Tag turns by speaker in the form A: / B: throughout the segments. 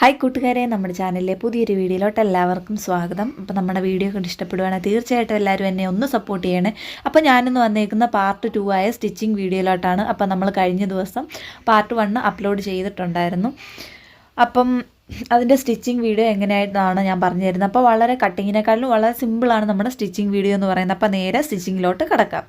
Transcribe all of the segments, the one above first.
A: Hi കൂട്ടുകാരെ നമ്മുടെ ചാനലിലെ പുതിയൊരു വീഡിയോയിലോട്ട് എല്ലാവർക്കും സ്വാഗതം. അപ്പോൾ നമ്മുടെ വീഡിയോ കണ്ട് ഇഷ്ടപ്പെടുവാണെങ്കിൽ തീർച്ചയായിട്ടും എല്ലാവരും എന്നെ ഒന്ന് സപ്പോർട്ട് ചെയ്യണേ. അപ്പോൾ ഞാനിന്ന് വന്നേക്കുന്ന പാർട്ട് ടു ആയ സ്റ്റിച്ചിങ് വീഡിയോയിലോട്ടാണ്. അപ്പോൾ നമ്മൾ കഴിഞ്ഞ ദിവസം പാർട്ട് വണ്ണ് അപ്ലോഡ് ചെയ്തിട്ടുണ്ടായിരുന്നു. അപ്പം അതിന്റെ സ്റ്റിച്ചിങ് വീഡിയോ എങ്ങനെയായിട്ടാണ് ഞാൻ പറഞ്ഞു തരുന്നത് അപ്പോൾ വളരെ കട്ടിങ്ങിനെക്കാളും വളരെ സിമ്പിളാണ് നമ്മുടെ സ്റ്റിച്ചിങ് വീഡിയോ എന്ന് പറയുന്നത്. അപ്പോൾ നേരെ സ്റ്റിച്ചിങ്ങിലോട്ട് കിടക്കാം.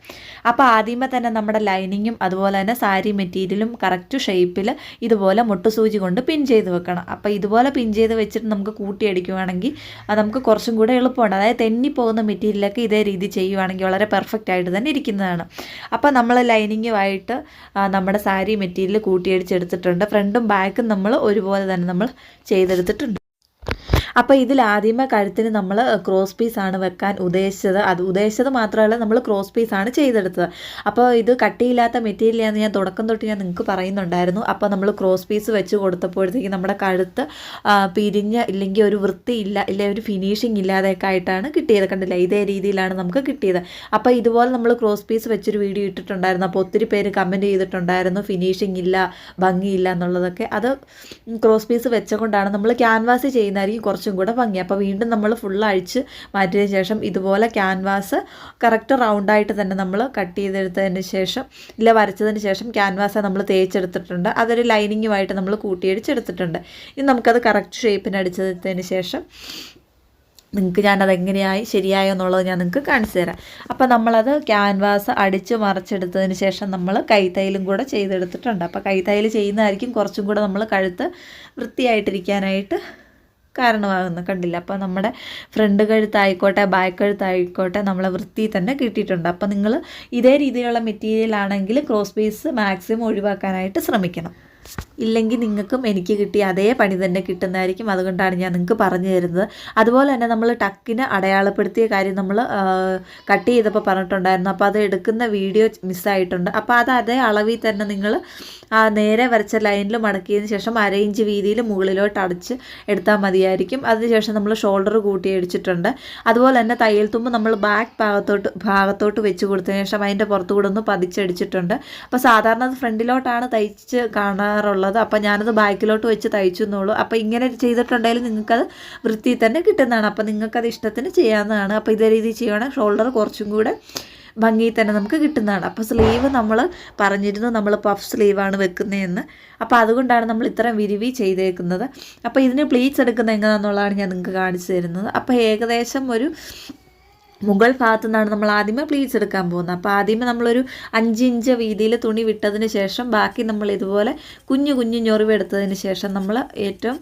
A: അപ്പോൾ ആദ്യമേ തന്നെ നമ്മുടെ ലൈനിങ്ങും അതുപോലെ തന്നെ സാരി മെറ്റീരിയലും കറക്റ്റ് ഷേപ്പിൽ ഇതുപോലെ മുട്ടുസൂചി കൊണ്ട് പിൻ ചെയ്ത് വെക്കണം. അപ്പോൾ ഇതുപോലെ പിൻ ചെയ്ത് വെച്ചിട്ട് നമുക്ക് കൂട്ടിയടിക്കുവാണെങ്കിൽ അത് നമുക്ക് കുറച്ചും കൂടെ എളുപ്പമുണ്ട് അതായത് തെന്നിപ്പോകുന്ന മെറ്റീരിയലൊക്കെ ഇതേ രീതി ചെയ്യുവാണെങ്കിൽ വളരെ പെർഫെക്റ്റ് ആയിട്ട് തന്നെ ഇരിക്കുന്നതാണ്. അപ്പോൾ നമ്മൾ ലൈനിങ്ങുമായിട്ട് നമ്മുടെ സാരി മെറ്റീരിയൽ കൂട്ടിയടിച്ചെടുത്തിട്ടുണ്ട് ഫ്രണ്ടും ബാക്കും നമ്മൾ ഒരുപോലെ തന്നെ നമ്മൾ ചെയ്തെടുത്തിട്ടുണ്ട്. അപ്പോൾ ഇതിൽ ആദ്യമേ കഴുത്തിന് നമ്മൾ ക്രോസ് പീസാണ് വെക്കാൻ ഉദ്ദേശിച്ചത്. അത് ഉദ്ദേശിച്ചത് മാത്രമല്ല നമ്മൾ ക്രോസ് പീസാണ് ചെയ്തെടുത്തത്. അപ്പോൾ ഇത് കട്ടിയില്ലാത്ത മെറ്റീരിയലാണെന്ന് ഞാൻ തുടക്കം തൊട്ട് ഞാൻ നിങ്ങൾക്ക് പറയുന്നുണ്ടായിരുന്നു. അപ്പോൾ നമ്മൾ ക്രോസ് പീസ് വെച്ച് കൊടുത്തപ്പോഴത്തേക്ക് നമ്മുടെ കഴുത്ത് പിരിഞ്ഞ് ഇല്ലെങ്കിൽ ഒരു വൃത്തിയില്ല ഇല്ല ഒരു ഫിനിഷിംഗ് ഇല്ലാതെയൊക്കെ ആയിട്ടാണ് കിട്ടിയത്. കണ്ടില്ല? ഇതേ രീതിയിലാണ് നമുക്ക് കിട്ടിയത്. അപ്പോൾ ഇതുപോലെ നമ്മൾ ക്രോസ് പീസ് വെച്ചൊരു വീഡിയോ ഇട്ടിട്ടുണ്ടായിരുന്നു. അപ്പോൾ ഒത്തിരി പേര് കമന്റ് ചെയ്തിട്ടുണ്ടായിരുന്നു. ഫിനിഷിംഗ് ഇല്ല ഭംഗിയില്ല എന്നുള്ളതൊക്കെ. അത് ക്രോസ് പീസ് വെച്ചുകൊണ്ടാണ് നമ്മൾ ക്യാൻവാസ് ചെയ്യുന്നതായിരിക്കും കുറച്ചും കൂടെ ഭംഗി. അപ്പോൾ വീണ്ടും നമ്മൾ ഫുൾ അഴിച്ച് മാറ്റിയതിന് ശേഷം ഇതുപോലെ ക്യാൻവാസ് കറക്റ്റ് റൗണ്ടായിട്ട് തന്നെ നമ്മൾ കട്ട് ചെയ്തെടുത്തതിന് ശേഷം ഇല്ല വരച്ചതിന് ശേഷം ക്യാൻവാസ് നമ്മൾ തേച്ചെടുത്തിട്ടുണ്ട്. അതൊരു ലൈനിങ്ങുമായിട്ട് നമ്മൾ കൂട്ടിയടിച്ചെടുത്തിട്ടുണ്ട്. ഇനി നമുക്കത് കറക്റ്റ് ഷേപ്പിന് അടിച്ചെടുത്തതിന് ശേഷം നിങ്ങൾക്ക് ഞാനത് എങ്ങനെയായി ശരിയായോ എന്നുള്ളത് ഞാൻ നിങ്ങൾക്ക് കാണിച്ചു തരാം. അപ്പോൾ നമ്മളത് ക്യാൻവാസ് അടിച്ച് മറച്ചെടുത്തതിന് ശേഷം നമ്മൾ കൈത്തൈലും കൂടെ ചെയ്തെടുത്തിട്ടുണ്ട്. അപ്പോൾ കൈത്തൈൽ ചെയ്യുന്നതായിരിക്കും കുറച്ചും കൂടെ നമ്മൾ കഴുത്ത് വൃത്തിയായിട്ടിരിക്കാനായിട്ട് കാരണമാകുന്നു. കണ്ടില്ല? അപ്പോൾ നമ്മുടെ ഫ്രണ്ട് കഴുത്തായിക്കോട്ടെ ബാക്ക് കഴുത്തായിക്കോട്ടെ നമ്മളെ വൃത്തി തന്നെ കിട്ടിയിട്ടുണ്ട്. അപ്പോൾ നിങ്ങൾ ഇതേ രീതിയിലുള്ള മെറ്റീരിയൽ ആണെങ്കിൽ ക്രോസ് പീസ് മാക്സിമം ഒഴിവാക്കാനായിട്ട് ശ്രമിക്കണം. ഇല്ലെങ്കിൽ നിങ്ങൾക്കും എനിക്ക് കിട്ടിയ അതേ പണി തന്നെ കിട്ടുന്നതായിരിക്കും. അതുകൊണ്ടാണ് ഞാൻ നിങ്ങൾക്ക് പറഞ്ഞു തരുന്നത്. അതുപോലെ തന്നെ നമ്മൾ ടക്കിന് അടയാളപ്പെടുത്തിയ കാര്യം നമ്മൾ കട്ട് ചെയ്തപ്പോൾ പറഞ്ഞിട്ടുണ്ടായിരുന്നു. അപ്പോൾ അത് എടുക്കുന്ന വീഡിയോ മിസ്സായിട്ടുണ്ട്. അപ്പോൾ അത് അതേ അളവിൽ തന്നെ നിങ്ങൾ നേരെ വരച്ച ലൈനിൽ മടക്കിയതിന് ശേഷം അര ഇഞ്ച് വീതിയിൽ മുകളിലോട്ട് അടച്ച് എടുത്താൽ മതിയായിരിക്കും. അതിനുശേഷം നമ്മൾ ഷോൾഡർ കൂട്ടി അടിച്ചിട്ടുണ്ട്. അതുപോലെ തന്നെ തയ്യൽ തുമ്പ് നമ്മൾ ബാക്ക് ഭാഗത്തോട്ട് ഭാഗത്തോട്ട് വെച്ച് കൊടുത്തതിന് ശേഷം അതിന്റെ പുറത്തുകൂടെ ഒന്ന് പതിച്ചടിച്ചിട്ടുണ്ട്. അപ്പോൾ സാധാരണ അത് ഫ്രണ്ടിലോട്ടാണ് തയ്ച്ച് കാണാറുള്ളത്. അപ്പോൾ ഞാനത് ബാക്കിലോട്ട് വെച്ച് തയ്ച്ചു എന്നുള്ളൂ. അപ്പോൾ ഇങ്ങനെ ചെയ്തിട്ടുണ്ടെങ്കിൽ നിങ്ങൾക്കത് വൃത്തിയിൽ തന്നെ കിട്ടുന്നതാണ്. അപ്പോൾ നിങ്ങൾക്കത് ഇഷ്ടത്തിന് ചെയ്യാവുന്നതാണ്. അപ്പോൾ ഇതേ രീതിയിൽ ചെയ്യുകയാണെങ്കിൽ ഷോൾഡർ കുറച്ചും കൂടെ ഭംഗിയിൽ തന്നെ നമുക്ക് കിട്ടുന്നതാണ്. അപ്പോൾ സ്ലീവ് നമ്മൾ പറഞ്ഞിരുന്നു നമ്മൾ പഫ് സ്ലീവാണ് വെക്കുന്നതെന്ന്. അപ്പോൾ അതുകൊണ്ടാണ് നമ്മൾ ഇത്രയും വിരിവി ചെയ്തേക്കുന്നത്. അപ്പോൾ ഇതിന് പ്ലീറ്റ്സ് എടുക്കുന്നത് എങ്ങനെയാണെന്നുള്ളതാണ് ഞാൻ നിങ്ങൾക്ക് കാണിച്ചു തരുന്നത്. അപ്പോൾ ഏകദേശം ഒരു മുകൾ ഭാഗത്തു നിന്നാണ് നമ്മൾ ആദ്യമേ പ്ലീറ്റ്സ് എടുക്കാൻ പോകുന്നത്. അപ്പോൾ ആദ്യമേ നമ്മളൊരു അഞ്ച് ഇഞ്ച് വീതിയിൽ തുണി വിട്ടതിന് ശേഷം ബാക്കി നമ്മൾ ഇതുപോലെ കുഞ്ഞു കുഞ്ഞു ഞൊറിവെടുത്തതിന് ശേഷം നമ്മൾ ഏറ്റവും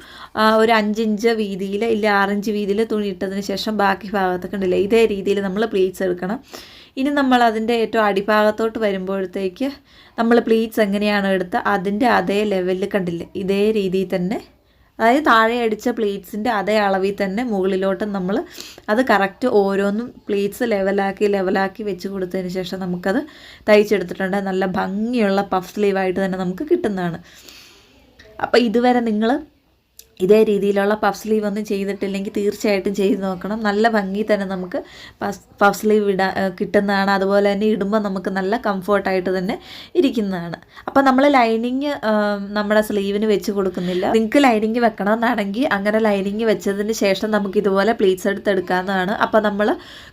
A: ഒരു അഞ്ചിഞ്ച് വീതിയിൽ ഇല്ല ആറിഞ്ച് വീതിയിൽ തുണി ഇട്ടതിന് ശേഷം ബാക്കി ഭാഗത്തൊക്കെ ഉണ്ടല്ലേ ഇതേ രീതിയിൽ നമ്മൾ പ്ലീറ്റ്സ് എടുക്കണം. ഇനി നമ്മൾ അതിന്റെ ഏറ്റവും അടിഭാഗത്തോട്ട് വരുമ്പോഴത്തേക്ക് നമ്മൾ പ്ലീറ്റ്സ് എങ്ങനെയാണോ എടുത്ത് അതിന്റെ അതേ ലെവലിൽ കണ്ടില്ല? ഇതേ രീതിയിൽ തന്നെ അതായത് താഴെ അടിച്ച പ്ലീറ്റ്സിന്റെ അതേ അളവിൽ തന്നെ മുകളിലോട്ട് നമ്മൾ അത് കറക്റ്റ് ഓരോന്നും പ്ലീറ്റ്സ് ലെവലാക്കി ലെവലാക്കി വെച്ച് കൊടുത്തതിന് ശേഷം നമുക്കത് തയ്ച്ചെടുത്തിട്ടുണ്ട്. നല്ല ഭംഗിയുള്ള പഫ് സ്ലീവായിട്ട് തന്നെ നമുക്ക് കിട്ടുന്നതാണ്. അപ്പോൾ ഇതുവരെ നിങ്ങൾ ഇതേ രീതിയിലുള്ള പഫ് സ്ലീവ് ഒന്നും ചെയ്തിട്ടില്ലെങ്കിൽ തീർച്ചയായിട്ടും ചെയ്ത് നോക്കണം. നല്ല ഭംഗി തന്നെ നമുക്ക് പഫ് സ്ലീവ് ഇടാൻ കിട്ടുന്നതാണ്. അതുപോലെ തന്നെ ഇടുമ്പോൾ നമുക്ക് നല്ല കംഫർട്ടായിട്ട് തന്നെ ഇരിക്കുന്നതാണ്. അപ്പോൾ നമ്മൾ ലൈനിങ് നമ്മുടെ സ്ലീവിന് വെച്ച് കൊടുക്കുന്നില്ല. നിങ്ങൾക്ക് ലൈനിങ് വെക്കണമെന്നാണെങ്കിൽ അങ്ങനെ ലൈനിങ് വെച്ചതിന് ശേഷം നമുക്ക് ഇതുപോലെ പ്ലീറ്റ്സ് എടുത്തെടുക്കാവുന്നതാണ്. അപ്പോൾ നമ്മൾ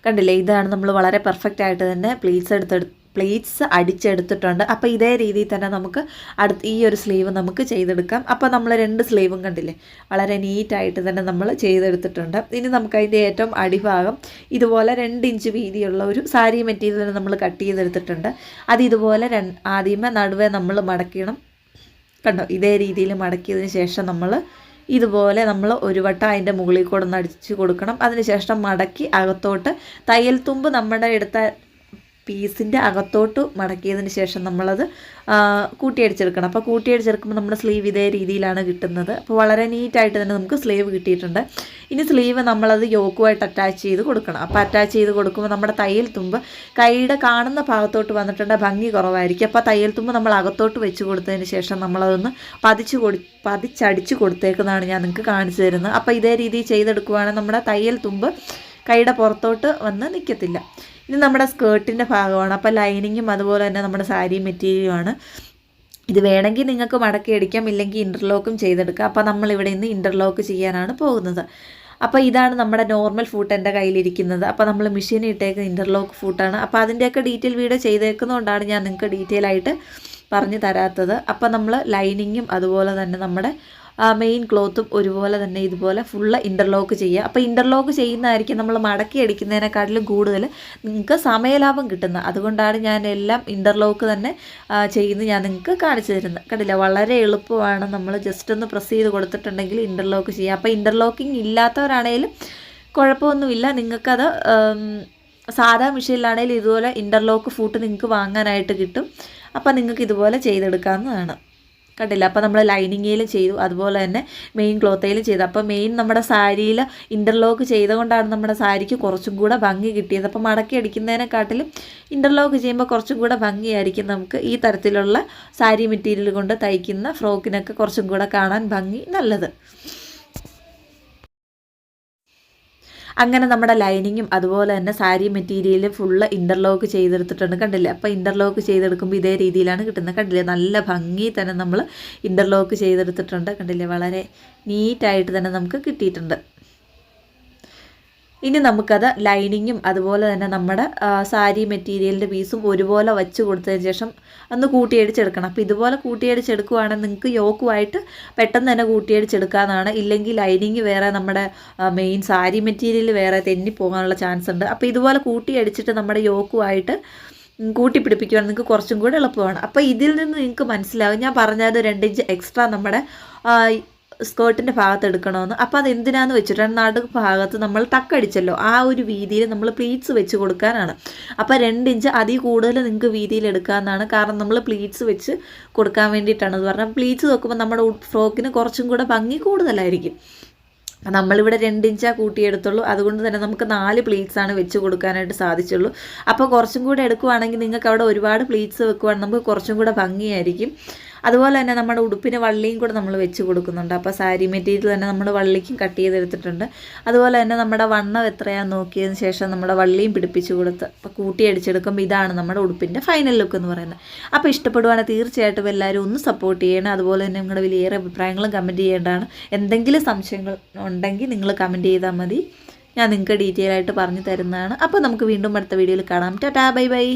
A: കണ്ടില്ലേ ഇതാണ് നമ്മൾ വളരെ പെർഫെക്റ്റ് ആയിട്ട് തന്നെ പ്ലീറ്റ്സ് എടുത്തെടു പ്ലേറ്റ്സ് അടിച്ചെടുത്തിട്ടുണ്ട്. അപ്പോൾ ഇതേ രീതിയിൽ തന്നെ നമുക്ക് അടുത്ത് ഈ ഒരു സ്ലീവ് നമുക്ക് ചെയ്തെടുക്കാം. അപ്പോൾ നമ്മൾ രണ്ട് സ്ലീവും കണ്ടില്ലേ? വളരെ നീറ്റായിട്ട് തന്നെ നമ്മൾ ചെയ്തെടുത്തിട്ടുണ്ട്. ഇനി നമുക്ക് അതിന്റെ ഏറ്റവും അടിഭാഗം ഇതുപോലെ രണ്ട് ഇഞ്ച് വീതിയുള്ള ഒരു സാരി മെറ്റീരിയൽ നമ്മൾ കട്ട് ചെയ്തെടുത്തിട്ടുണ്ട്. അത് ഇതുപോലെ ആദ്യമേ നടുവേ നമ്മൾ മടക്കണം കണ്ടോ? ഇതേ രീതിയിൽ മടക്കിയതിന് ശേഷം നമ്മൾ ഇതുപോലെ നമ്മൾ ഒരു വട്ടം അതിന്റെ മുകളിൽ കൂടെ ഒന്ന് അടിച്ചു കൊടുക്കണം. അതിനുശേഷം മടക്കി അകത്തോട്ട് തയ്യൽ തുമ്പ് നമ്മുടെ എടുത്ത പീസിന്റെ അകത്തോട്ട് മടക്കിയതിന് ശേഷം നമ്മളത് കൂട്ടിയടിച്ചെടുക്കണം. അപ്പോൾ കൂട്ടിയടിച്ചെടുക്കുമ്പോൾ നമ്മുടെ സ്ലീവ് ഇതേ രീതിയിലാണ് കിട്ടുന്നത്. അപ്പോൾ വളരെ നീറ്റായിട്ട് തന്നെ നമുക്ക് സ്ലീവ് കിട്ടിയിട്ടുണ്ട്. ഇനി സ്ലീവ് നമ്മളത് യോക്കുമായിട്ട് അറ്റാച്ച് ചെയ്ത് കൊടുക്കണം. അപ്പോൾ അറ്റാച്ച് ചെയ്ത് കൊടുക്കുമ്പോൾ നമ്മുടെ തയ്യൽ തുമ്പ് കൈയുടെ കാണുന്ന ഭാഗത്തോട്ട് വന്നിട്ടുണ്ട്. ഭംഗി കുറവായിരിക്കും. അപ്പോൾ തയ്യൽ തുമ്പ് നമ്മൾ അകത്തോട്ട് വെച്ച് കൊടുത്തതിന് ശേഷം നമ്മളതൊന്ന് പതിച്ച് കൊടു പതിച്ചടിച്ച് കൊടുത്തേക്കുന്നതാണ് ഞാൻ നിങ്ങൾക്ക് കാണിച്ചു തരുന്നത്. അപ്പോൾ ഇതേ രീതിയിൽ ചെയ്തെടുക്കുവാണെങ്കിൽ നമ്മുടെ തയ്യൽ തുമ്പ് കൈയുടെ പുറത്തോട്ട് വന്ന് നിൽക്കത്തില്ല ഇത് നമ്മുടെ സ്കേർട്ടിന്റെ ഭാഗമാണ്. അപ്പോൾ ലൈനിങ്ങും അതുപോലെ തന്നെ നമ്മുടെ സാരി മെറ്റീരിയലുമാണ് ഇത് വേണമെങ്കിൽ നിങ്ങൾക്ക് മടക്കി അടിക്കാം ഇല്ലെങ്കിൽ ഇന്റർലോക്കും ചെയ്തെടുക്കാം. അപ്പോൾ നമ്മളിവിടെ നിന്ന് ഇന്റർലോക്ക് ചെയ്യാനാണ് പോകുന്നത്. അപ്പോൾ ഇതാണ് നമ്മുടെ നോർമൽ ഫൂട്ട് എന്റെ കയ്യിലിരിക്കുന്നത്. അപ്പോൾ നമ്മൾ മെഷീൻ ഇട്ടേക്കുന്ന ഇന്റർലോക്ക് ഫൂട്ടാണ് അപ്പോൾ അതിന്റെയൊക്കെ ഡീറ്റെയിൽ വീഡിയോ ചെയ്തേക്കുന്നതുകൊണ്ടാണ് ഞാൻ നിങ്ങൾക്ക് ഡീറ്റെയിൽ ആയിട്ട് പറഞ്ഞു തരാത്തത്. അപ്പോൾ നമ്മൾ ലൈനിങ്ങും അതുപോലെ തന്നെ നമ്മുടെ മെയിൻ ക്ലോത്തും ഒരുപോലെ തന്നെ ഇതുപോലെ ഫുള്ള് ഇന്റർലോക്ക് ചെയ്യുക. അപ്പോൾ ഇന്റർലോക്ക് ചെയ്യുന്നതായിരിക്കും നമ്മൾ മടക്കി അടിക്കുന്നതിനെക്കാട്ടിലും കൂടുതൽ നിങ്ങൾക്ക് സമയലാഭം കിട്ടുന്നത്. അതുകൊണ്ടാണ് ഞാൻ എല്ലാം ഇന്റർലോക്ക് തന്നെ ചെയ്യുന്നത് ഞാൻ നിങ്ങൾക്ക് കാണിച്ചു തരുന്നത്. കണ്ടില്ല? വളരെ എളുപ്പമാണ് നമ്മൾ ജസ്റ്റ് ഒന്ന് പ്രസ് ചെയ്ത് കൊടുത്തിട്ടുണ്ടെങ്കിൽ ഇന്റർലോക്ക് ചെയ്യുക. അപ്പോൾ ഇന്റർലോക്കിംഗ് ഇല്ലാത്തവരാണെങ്കിലും കുഴപ്പമൊന്നുമില്ല. നിങ്ങൾക്കത് സാധാ മെഷീനിലാണെങ്കിലും ഇതുപോലെ ഇന്റർലോക്ക് ഫൂട്ട് നിങ്ങൾക്ക് വാങ്ങാനായിട്ട് കിട്ടും. അപ്പോൾ നിങ്ങൾക്ക് ഇതുപോലെ ചെയ്തെടുക്കാവുന്നതാണ്. കണ്ടില്ല. അപ്പോൾ നമ്മൾ ലൈനിങ്ങിലും ചെയ്തു. അതുപോലെ തന്നെ മെയിൻ ക്ലോത്തയിലും ചെയ്തു. അപ്പോൾ മെയിൻ നമ്മുടെ സാരിയിൽ ഇന്റർലോക്ക് ചെയ്തുകൊണ്ടാണ് നമ്മുടെ സാരിക്ക് കുറച്ചും കൂടെ ഭംഗി കിട്ടിയത്. അപ്പോൾ മടക്കി അടിക്കുന്നതിനെക്കാട്ടിലും ഇന്റർലോക്ക് ചെയ്യുമ്പോൾ കുറച്ചും കൂടെ ഭംഗിയായിരിക്കും നമുക്ക് ഈ തരത്തിലുള്ള സാരി മെറ്റീരിയൽ കൊണ്ട് തയ്ക്കുന്ന ഫ്രോക്കിനൊക്കെ കുറച്ചും കൂടെ കാണാൻ ഭംഗി നല്ലത്. അങ്ങനെ നമ്മുടെ ലൈനിങ്ങും അതുപോലെ തന്നെ സാരി മെറ്റീരിയൽ ഫുള്ള് ഇന്റർലോക്ക് ചെയ്തെടുത്തിട്ടുണ്ട് കണ്ടില്ലേ? അപ്പോൾ ഇന്റർലോക്ക് ചെയ്തെടുക്കുമ്പോൾ ഇതേ രീതിയിലാണ് കിട്ടുന്നത് കണ്ടില്ലേ? നല്ല ഭംഗി തന്നെ നമ്മൾ ഇന്റർലോക്ക് ചെയ്തെടുത്തിട്ടുണ്ട് കണ്ടില്ലേ? വളരെ നീറ്റായിട്ട് തന്നെ നമുക്ക് കിട്ടിയിട്ടുണ്ട്. ഇനി നമുക്കത് ലൈനിങ്ങും അതുപോലെ തന്നെ നമ്മുടെ സാരി മെറ്റീരിയലിന്റെ പീസും ഒരുപോലെ വച്ച് കൊടുത്തതിന് ശേഷം അന്ന് കൂട്ടിയടിച്ചെടുക്കണം. അപ്പോൾ ഇതുപോലെ കൂട്ടിയടിച്ചെടുക്കുവാണെങ്കിൽ നിങ്ങൾക്ക് യോക്കുമായിട്ട് പെട്ടെന്ന് തന്നെ കൂട്ടിയടിച്ചെടുക്കാമെന്നാണ് ഇല്ലെങ്കിൽ ലൈനിങ് വേറെ നമ്മുടെ മെയിൻ സാരി മെറ്റീരിയൽ വേറെ തെന്നി പോകാനുള്ള ചാൻസ് ഉണ്ട്. അപ്പോൾ ഇതുപോലെ കൂട്ടിയടിച്ചിട്ട് നമ്മുടെ യോക്കുമായിട്ട് കൂട്ടി നിങ്ങൾക്ക് കുറച്ചും കൂടെ എളുപ്പമാണ്. അപ്പോൾ ഇതിൽ നിന്ന് നിങ്ങൾക്ക് മനസ്സിലാകും ഞാൻ പറഞ്ഞത് രണ്ട് ഇഞ്ച് എക്സ്ട്രാ നമ്മുടെ സ്കേർട്ടിന്റെ ഭാഗത്ത് എടുക്കണമെന്ന്. അപ്പോൾ അത് എന്തിനാന്ന് വെച്ചിട്ട് നടു ഭാഗത്ത് നമ്മൾ തക്കടിച്ചല്ലോ ആ ഒരു വീതിയിൽ നമ്മൾ പ്ലീറ്റ്സ് വെച്ച് കൊടുക്കാനാണ്. അപ്പോൾ രണ്ട് ഇഞ്ച് അതിൽ കൂടുതൽ നിങ്ങൾക്ക് വീതിയിൽ എടുക്കാമെന്നാണ് കാരണം നമ്മൾ പ്ലീറ്റ്സ് വെച്ച് കൊടുക്കാൻ വേണ്ടിയിട്ടാണ് എന്ന് പറഞ്ഞാൽ പ്ലീറ്റ്സ് നോക്കുമ്പോൾ നമ്മുടെ ഫ്രോക്കിന് കുറച്ചും കൂടെ ഭംഗി കൂടുതലായിരിക്കും. നമ്മളിവിടെ രണ്ടിഞ്ചാ കൂട്ടിയെടുത്തുള്ളൂ അതുകൊണ്ട് തന്നെ നമുക്ക് നാല് പ്ലീറ്റ്സ് ആണ് വെച്ച് കൊടുക്കാനായിട്ട് സാധിച്ചുള്ളൂ. അപ്പോൾ കുറച്ചും കൂടെ എടുക്കുവാണെങ്കിൽ നിങ്ങൾക്ക് അവിടെ ഒരുപാട് പ്ലീറ്റ്സ് വെക്കുവാണെങ്കിൽ നമുക്ക് കുറച്ചും കൂടെ ഭംഗിയായിരിക്കും. അതുപോലെ തന്നെ നമ്മുടെ ഉടുപ്പിന് വള്ളിയും കൂടെ നമ്മൾ വെച്ച് കൊടുക്കുന്നുണ്ട്. അപ്പോൾ സാരി മെറ്റീരിയൽ തന്നെ നമ്മൾ വള്ളിക്കും കട്ട് ചെയ്തെടുത്തിട്ടുണ്ട്. അതുപോലെ തന്നെ നമ്മുടെ വണ്ണം എത്രയാണെന്ന് നോക്കിയതിന് ശേഷം നമ്മുടെ വള്ളിയും പിടിപ്പിച്ച് കൊടുത്ത് അപ്പോൾ കൂട്ടി അടിച്ചെടുക്കുമ്പോൾ ഇതാണ് നമ്മുടെ ഉടുപ്പിന്റെ ഫൈനൽ ലുക്ക് എന്ന് പറയുന്നത്. അപ്പോൾ ഇഷ്ടപ്പെടുവാണെങ്കിൽ തീർച്ചയായിട്ടും എല്ലാവരും ഒന്ന് സപ്പോർട്ട് ചെയ്യണം. അതുപോലെ തന്നെ നിങ്ങളുടെ വലിയേറെ അഭിപ്രായങ്ങളും കമന്റ് ചെയ്യേണ്ടതാണ്. എന്തെങ്കിലും സംശയങ്ങൾ ഉണ്ടെങ്കിൽ നിങ്ങൾ കമന്റ് ചെയ്താൽ മതി. ഞാൻ നിങ്ങൾക്ക് ഡീറ്റെയിൽ ആയിട്ട് പറഞ്ഞു തരുന്നതാണ്. അപ്പോൾ നമുക്ക് വീണ്ടും അടുത്ത വീഡിയോയിൽ കാണാം. Tata bye bye.